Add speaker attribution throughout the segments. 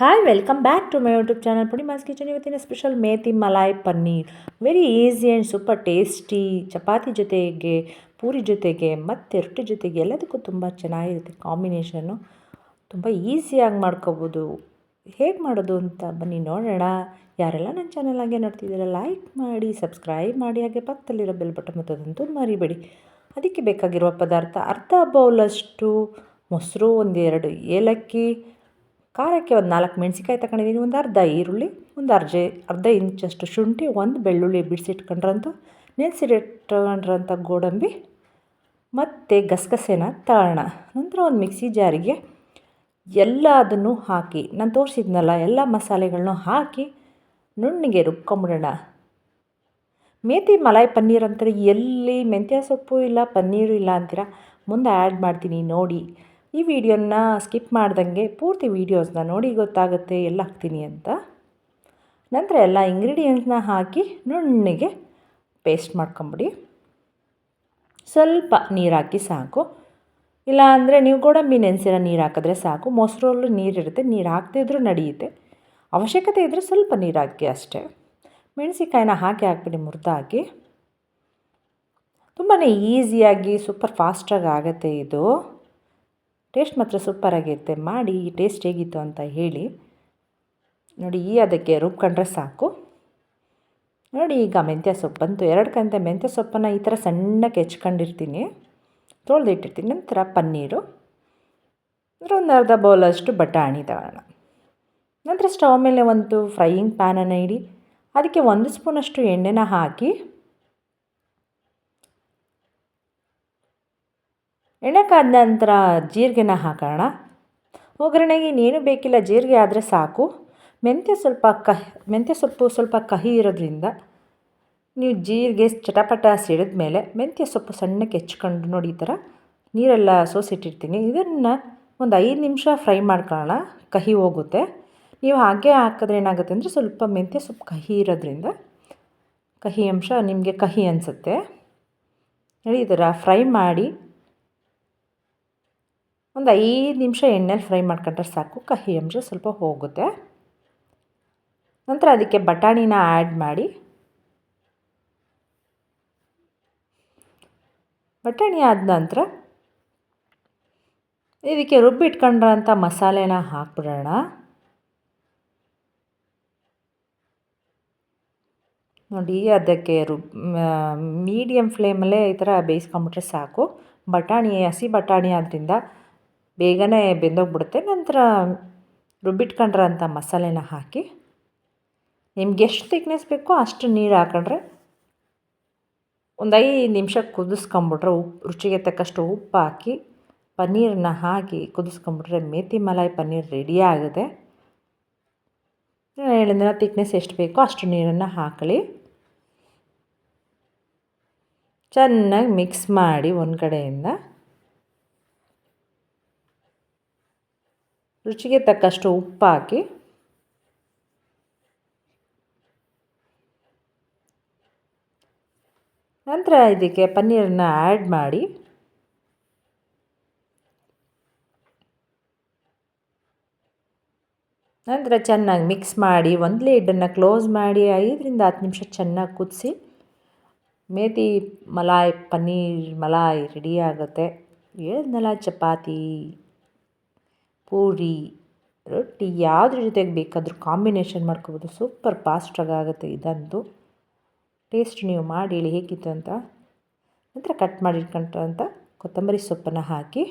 Speaker 1: Hi welcome back to my YouTube channel ಪುಡಿ ಮಾಸ್ kitchen ಇವತ್ತಿನ special methi malai paneer. Very easy and super tasty chapati ಜೊತೆಗೆ, ಪೂರಿ ಜೊತೆಗೆ, ಮತ್ತು ರೊಟ್ಟಿ ಜೊತೆಗೆ ಎಲ್ಲದಕ್ಕೂ ತುಂಬ ಚೆನ್ನಾಗಿರುತ್ತೆ ಕಾಂಬಿನೇಷನ್ನು ತುಂಬ ಈಸಿಯಾಗಿ ಮಾಡ್ಕೋಬೋದು. ಹೇಗೆ ಮಾಡೋದು ಅಂತ ಬನ್ನಿ ನೋಡೋಣ. ಯಾರೆಲ್ಲ ನನ್ನ ಚಾನಲ್ ಹಾಗೆ ನೋಡ್ತಿದ್ದೀರ ಲೈಕ್ ಮಾಡಿ ಸಬ್ಸ್ಕ್ರೈಬ್ ಮಾಡಿ, ಹಾಗೆ ಪಕ್ಕದಲ್ಲಿರೋ ಬೆಲ್ ಬಟನ್ ಮತ್ತದಂತೂ ಮರಿಬೇಡಿ. ಅದಕ್ಕೆ ಬೇಕಾಗಿರುವ ಪದಾರ್ಥ ಅರ್ಧ ಬೌಲಷ್ಟು ಮೊಸರು, ಒಂದೆರಡು ಏಲಕ್ಕಿ ಖಾರಕ್ಕೆ ಒಂದು ನಾಲ್ಕು ಮೆಣಸಿಕಾಯಿ ತಗೊಂಡಿದ್ದೀನಿ ಒಂದು ಅರ್ಧ ಈರುಳ್ಳಿ, ಒಂದು ಅರ್ಜ ಅರ್ಧ ಇಂಚಷ್ಟು ಶುಂಠಿ, ಒಂದು ಬೆಳ್ಳುಳ್ಳಿ ಬಿಡಿಸಿಟ್ಕೊಂಡ್ರಂತೂ. ನೆನೆಸಿಟ್ಕೊಂಡ್ರಂಥ ಗೋಡಂಬಿ, ಮತ್ತು ಗಸಗಸೆನ ತಗೋಣ ನಂತರ ಒಂದು ಮಿಕ್ಸಿ ಜಾರಿಗೆ ಎಲ್ಲ ಅದನ್ನು ಹಾಕಿ, ನಾನು ತೋರಿಸಿದ್ನಲ್ಲ, ಎಲ್ಲ ಮಸಾಲೆಗಳನ್ನು ಹಾಕಿ ನುಣ್ಣಿಗೆ ರುಬ್ಕೊಂಬಿಡೋಣ. ಮೇತಿ ಮಲಾಯ್ ಪನ್ನೀರ್ ಅಂತಾರೆ? ಎಲ್ಲಿ ಮೆಂತ್ಯ ಸೊಪ್ಪು ಇಲ್ಲ, ಪನ್ನೀರು ಇಲ್ಲ ಅಂತೀರ? ಮುಂದೆ ಆ್ಯಡ್ ಮಾಡ್ತೀನಿ ನೋಡಿ. ಈ ವಿಡಿಯೋನ ಸ್ಕಿಪ್ ಮಾಡ್ದಂಗೆ ಪೂರ್ತಿ ವೀಡಿಯೋಸ್ನ ನೋಡಿ ಗೊತ್ತಾಗುತ್ತೆ ಎಲ್ಲ ಹಾಕ್ತೀನಿ ಅಂತ. ನಂತರ ಎಲ್ಲ ಇಂಗ್ರೀಡಿಯೆಂಟ್ಸ್ನ ಹಾಕಿ ನುಣ್ಣಗೆ ಪೇಸ್ಟ್ ಮಾಡ್ಕೊಂಬಿಡಿ. ಸ್ವಲ್ಪ ನೀರು ಹಾಕಿ ಸಾಕು. ಇಲ್ಲ ಅಂದರೆ ನೀವು ಗೋಡಂಬಿ ನೆನೆಸಿರೋ ನೀರು ಹಾಕಿದ್ರೆ ಸಾಕು. ಮೊಸರಲ್ಲೂ ನೀರಿರುತ್ತೆ ನೀರು ಹಾಕ್ತಿದ್ರೂ ನಡೆಯುತ್ತೆ. ಅವಶ್ಯಕತೆ ಇದ್ದರೆ ಸ್ವಲ್ಪ ನೀರು ಹಾಕಿ ಅಷ್ಟೇ. ಮೆಣಸಿಕಾಯಿನ ಹಾಕಿ ಹಾಕ್ಬಿಡಿ ಮುರಿದಾಕಿ. ತುಂಬಾ ಈಸಿಯಾಗಿ, ಸೂಪರ್ ಫಾಸ್ಟಾಗಿ ಆಗುತ್ತೆ ಇದು. ಟೇಸ್ಟ್ ಮಾತ್ರ ಸೂಪರಾಗಿರುತ್ತೆ ಮಾಡಿ ಈ ಟೇಸ್ಟ್ ಹೇಗಿತ್ತು ಅಂತ ಹೇಳಿ. ನೋಡಿ, ಈ ಅದಕ್ಕೆ ರುಬ್ಕೊಂಡ್ರೆ ಸಾಕು. ನೋಡಿ, ಈಗ ಮೆಂತ್ಯ ಸೊಪ್ಪಂತು ಎರಡು ಕಂತೆ ಮೆಂತ್ಯ ಸೊಪ್ಪನ್ನು ಈ ಥರ ಸಣ್ಣಕ್ಕೆ ಹೆಚ್ಕೊಂಡಿರ್ತೀನಿ. ತೊಳೆದಿಟ್ಟಿರ್ತೀನಿ. ನಂತರ ಪನ್ನೀರು. ಅಂದರೆ ಒಂದು ಅರ್ಧ ಬೌಲಷ್ಟು ಬಟಾಣಿ ತಗೋಣ. ನಂತರ ಸ್ಟವ್ ಮೇಲೆ ಒಂದು ಫ್ರೈಯಿಂಗ್ ಪ್ಯಾನನ್ನು ಇಡಿ. ಅದಕ್ಕೆ ಒಂದು ಸ್ಪೂನಷ್ಟು ಎಣ್ಣೆನ ಹಾಕಿ ಎಣ್ಣೆ ಕಾದ ನಂತರ ಜೀರಿಗೆನ ಹಾಕೋಣ. ಒಗ್ಗರಣೆಗೆ ಇನ್ನೇನು ಬೇಕಿಲ್ಲ, ಜೀರಿಗೆ ಆದರೆ ಸಾಕು. ಮೆಂತ್ಯ ಸ್ವಲ್ಪ ಕಹಿ, ಮೆಂತ್ಯ ಸೊಪ್ಪು ಸ್ವಲ್ಪ ಕಹಿ ಇರೋದ್ರಿಂದ ನೀವು ಜೀರಿಗೆ ಚಟಪಟ ಸಿಡಿದ ಮೇಲೆ ಮೆಂತ್ಯ ಸೊಪ್ಪು ಸಣ್ಣಕ್ಕೆ ಹೆಚ್ಕೊಂಡು ನೋಡಿ ಈ ಥರ ನೀರೆಲ್ಲ ಸೋಸಿಟ್ಟಿರ್ತೀನಿ. ಇದನ್ನು ಒಂದು ಐದು ನಿಮಿಷ ಫ್ರೈ ಮಾಡ್ಕೊಳ್ಳೋಣ, ಕಹಿ ಹೋಗುತ್ತೆ. ನೀವು ಹಾಗೆ ಹಾಕಿದ್ರೆ ಏನಾಗುತ್ತೆ ಅಂದರೆ ಸ್ವಲ್ಪ ಮೆಂತ್ಯ ಸೊಪ್ಪು ಕಹಿ ಇರೋದ್ರಿಂದ ಕಹಿ ಅಂಶ ನಿಮಗೆ ಕಹಿ ಅನಿಸುತ್ತೆ. ನೋಡಿ ಈ ಥರ ಫ್ರೈ ಮಾಡಿ ಒಂದು ಐದು ನಿಮಿಷ ಎಣ್ಣೆಲಿ ಫ್ರೈ ಮಾಡ್ಕೊಂಡ್ರೆ ಸಾಕು. ಕಹಿ ಅಂಶ ಸ್ವಲ್ಪ ಹೋಗುತ್ತೆ. ನಂತರ ಅದಕ್ಕೆ ಬಟಾಣಿನ ಆ್ಯಡ್ ಮಾಡಿ. ಬಟಾಣಿ ಆದ ನಂತರ ಇದಕ್ಕೆ ರುಬ್ಬಿಟ್ಕೊಂಡ್ರಂಥ ಮಸಾಲೆನ ಹಾಕ್ಬಿಡೋಣ. ನೋಡಿ, ಅದಕ್ಕೆ ರುಬ್ ಮೀಡಿಯಮ್ ಫ್ಲೇಮಲ್ಲೇ ಈ ಥರ ಬೇಯಿಸ್ಕೊಂಬಿಟ್ರೆ ಸಾಕು. ಬಟಾಣಿ, ಹಸಿ ಬಟಾಣಿ ಆದ್ದರಿಂದ ಬೇಗನೆ ಬೆಂದೋಗ್ಬಿಡುತ್ತೆ. ನಂತರ ರುಬ್ಬಿಟ್ಕೊಂಡ್ರಂಥ ಮಸಾಲೆನ ಹಾಕಿ, ನಿಮ್ಗೆ ಎಷ್ಟು ತಿಕ್ನೆಸ್ ಬೇಕೋ ಅಷ್ಟು ನೀರು ಹಾಕೊಂಡ್ರೆ ಒಂದು ಐದು ನಿಮಿಷ ಕುದಿಸ್ಕೊಂಬಿಟ್ರೆ ಉಪ್ಪು ರುಚಿಗೆ ತಕ್ಕಷ್ಟು ಉಪ್ಪು ಹಾಕಿ ಪನ್ನೀರನ್ನ ಹಾಕಿ ಕುದಿಸ್ಕೊಂಬಿಟ್ರೆ ಮೇತಿ ಮಲಾಯಿ ಪನ್ನೀರ್ ರೆಡಿ ಆಗುತ್ತೆ. ಹೇಳಿದ್ರೆ ತಿಕ್ನೆಸ್ ಎಷ್ಟು ಬೇಕೋ ಅಷ್ಟು ನೀರನ್ನು ಹಾಕಲಿ. ಚೆನ್ನಾಗಿ ಮಿಕ್ಸ್ ಮಾಡಿ ಒಂದು ಕಡೆಯಿಂದ ರುಚಿಗೆ ತಕ್ಕಷ್ಟು ಉಪ್ಪು ಹಾಕಿ ನಂತರ ಇದಕ್ಕೆ ಪನ್ನೀರನ್ನು ಆ್ಯಡ್ ಮಾಡಿ. ನಂತರ ಚೆನ್ನಾಗಿ ಮಿಕ್ಸ್ ಮಾಡಿ ಒಂದು ಲೀಡನ್ನು ಕ್ಲೋಸ್ ಮಾಡಿ ಐದರಿಂದ ಹತ್ತು ನಿಮಿಷ ಚೆನ್ನಾಗಿ ಕುದಿಸಿ. ಮೇತಿ ಮಲಾಯ್, ಪನ್ನೀರ್ ಮಲಾಯ್ ರೆಡಿ ಆಗುತ್ತೆ. ಹೇಳಿದ್ನಲ್ಲ ಚಪಾತಿ. ಪೂರಿ, ರೊಟ್ಟಿ ಯಾವುದ್ರ ಜೊತೆಗೆ ಬೇಕಾದರೂ ಕಾಂಬಿನೇಷನ್ ಮಾಡ್ಕೋಬೋದು. ಸೂಪರ್ ಫಾಸ್ಟಾಗಿ ಆಗುತ್ತೆ ಇದಂತೂ. ಟೇಸ್ಟ್ ನೀವು ಮಾಡಿ ಹೇಳಿ ಹೇಗಿತ್ತು ಅಂತ. ನಂತರ ಕಟ್ ಮಾಡಿಟ್ಕೊಂಡಂಥ ಕೊತ್ತಂಬರಿ ಸೊಪ್ಪನ್ನು ಹಾಕಿ,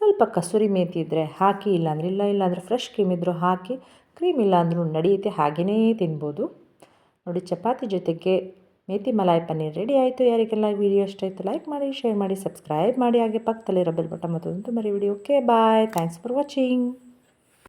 Speaker 1: ಸ್ವಲ್ಪ ಕಸೂರಿ ಮೇಥಿ ಇದ್ದರೆ ಹಾಕಿ, ಇಲ್ಲಾಂದ್ರೆ ಇಲ್ಲ, ಇಲ್ಲಾಂದರೆ ಫ್ರೆಶ್ ಕ್ರೀಮ್ ಇದ್ದರೂ ಹಾಕಿ ಕ್ರೀಮ್ ಇಲ್ಲಾಂದ್ರೂ ನಡೆಯುತ್ತೆ ಹಾಗೆಯೇ ತಿನ್ಬೋದು. ನೋಡಿ, ಚಪಾತಿ ಜೊತೆಗೆ ಮೇಥಿ ಮಲಾಯಿ ಪನ್ನೀರ್ ರೆಡಿ ಆಯಿತು. ಯಾರಿಗೆಲ್ಲ ವೀಡಿಯೋ ಇಷ್ಟ ಆಯಿತು ಲೈಕ್ ಮಾಡಿ ಶೇರ್ ಮಾಡಿ ಸಬ್ಸ್ಕ್ರೈಬ್ ಮಾಡಿ, ಹಾಗೆ ಪಕ್ಕದಲ್ಲಿರೋ ಬೆಲ್ ಬಟನ್ ಮತ್ತು ಮರಿ video okay bye thanks for watching